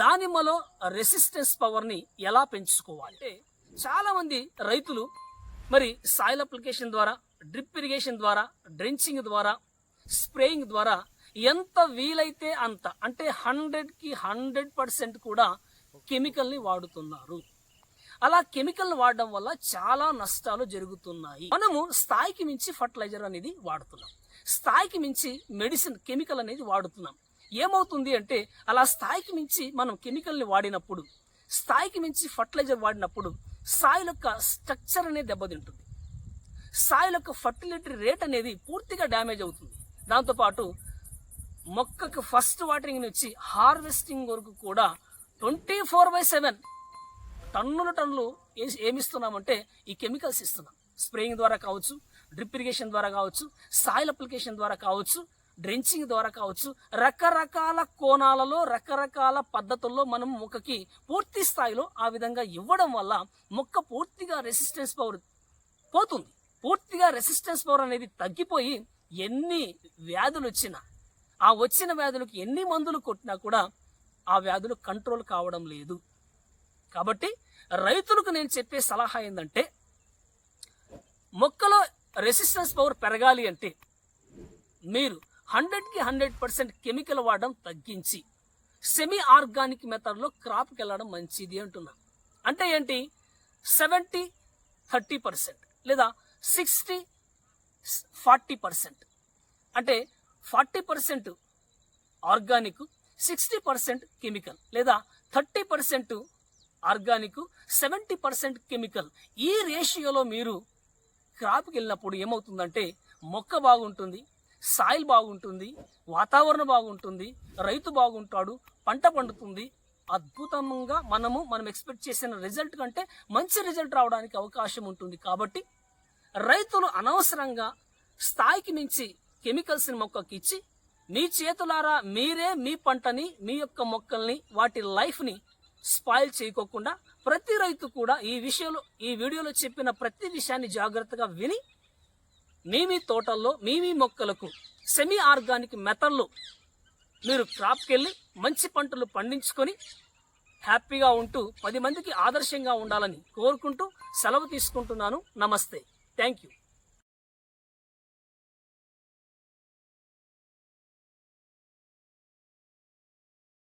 దానిమ్మలో రెసిస్టెన్స్ పవర్ని ఎలా పెంచుకోవాలి? అంటే చాలామంది రైతులు మరి సాయిల్ అప్లికేషన్ ద్వారా డ్రిప్ ఇరిగేషన్ ద్వారా డ్రెంచింగ్ ద్వారా స్ప్రేయింగ్ ద్వారా ఎంత వీలైతే అంత అంటే హండ్రెడ్కి హండ్రెడ్ పర్సెంట్ కూడా కెమికల్ని వాడుతున్నారు. అలా కెమికల్ వాడడం వల్ల చాలా నష్టాలు జరుగుతున్నాయి. మనము స్థాయికి మించి ఫర్టిలైజర్ అనేది వాడుతున్నాం. స్థాయికి మించి మెడిసిన్ కెమికల్ అనేది వాడుతున్నాం. ఏమవుతుంది అంటే అలా స్థాయికి మించి మనం కెమికల్ని వాడినప్పుడు స్థాయికి మించి ఫర్టిలైజర్ వాడినప్పుడు సాయిల్ యొక్క స్ట్రక్చర్ అనేది దెబ్బతింటుంది. సాయిల్ యొక్క ఫర్టిలిటీ రేట్ అనేది పూర్తిగా డ్యామేజ్ అవుతుంది. దాంతోపాటు మొక్కకు ఫస్ట్ వాటరింగ్ నుంచి హార్వెస్టింగ్ వరకు కూడా ట్వంటీ ఫోర్ బై సెవెన్ టన్నుల టన్నులు ఏ- ఏమిస్తున్నామంటే ఈ కెమికల్స్ ఇస్తున్నాం. స్ప్రేయింగ్ ద్వారా కావచ్చు డ్రిప్ ఇరిగేషన్ ద్వారా కావచ్చు సాయిల్ అప్లికేషన్ ద్వారా కావచ్చు డ్రెంచింగ్ ద్వారా కావచ్చు రకరకాల కోణాలలో రకరకాల పద్ధతుల్లో మనం మొక్కకి పూర్తి స్థాయిలో ఆ విధంగా ఇవ్వడం వల్ల మొక్క పూర్తిగా రెసిస్టెన్స్ పవర్ పోతుంది. పూర్తిగా రెసిస్టెన్స్ పవర్ అనేది తగ్గిపోయి ఎన్ని వ్యాధులు వచ్చినా ఆ వచ్చిన వ్యాధులకు ఎన్ని మందులు కొట్టినా కూడా ఆ వ్యాధులు కంట్రోల్ కావడం లేదు. కాబట్టి రైతులకు నేను చెప్పే సలహా ఏంటంటే మొక్కలో రెసిస్టెన్స్ పవర్ పెరగాలి అంటే మీరు హండ్రెడ్కి హండ్రెడ్ పర్సెంట్ కెమికల్ వాడడం తగ్గించి సెమీ ఆర్గానిక్ మెథడ్లో క్రాప్కి వెళ్ళడం మంచిది అంటున్నా. అంటే ఏంటి? సెవెంటీ థర్టీ పర్సెంట్ లేదా సిక్స్టీ ఫార్టీ పర్సెంట్ అంటే forty percent organic sixty percent chemical లేదా thirty percent organic seventy percent chemical ఈ రేషియోలో మీరు క్రాప్కి వెళ్ళినప్పుడు ఏమవుతుందంటే మొక్క బాగుంటుంది సాయిల్ బాగుంటుంది వాతావరణం బాగుంటుంది రైతు బాగుంటాడు పంట పండుతుంది. అద్భుతంగా మనము మనం ఎక్స్పెక్ట్ చేసిన రిజల్ట్ కంటే మంచి రిజల్ట్ రావడానికి అవకాశం ఉంటుంది. కాబట్టి రైతులు అనవసరంగా స్థాయికి మించి కెమికల్స్ని మొక్కకి ఇచ్చి మీ చేతులారా మీరే మీ పంటని మీ యొక్క మొక్కల్ని వాటి లైఫ్ని స్పాయిల్ చేయకోకుండా ప్రతి రైతు కూడా ఈ విషయంలో ఈ వీడియోలో చెప్పిన ప్రతి విషయాన్ని జాగ్రత్తగా విని మీ మీ తోటల్లో మీ మీ మొక్కలకు సెమీ ఆర్గానిక్ మెథడ్లో. మీరు క్రాప్కి వెళ్ళి మంచి పంటలు పండించుకొని హ్యాపీగా ఉంటూ పది మందికి ఆదర్శంగా ఉండాలని కోరుకుంటూ సెలవు తీసుకుంటున్నాను. నమస్తే. Thank you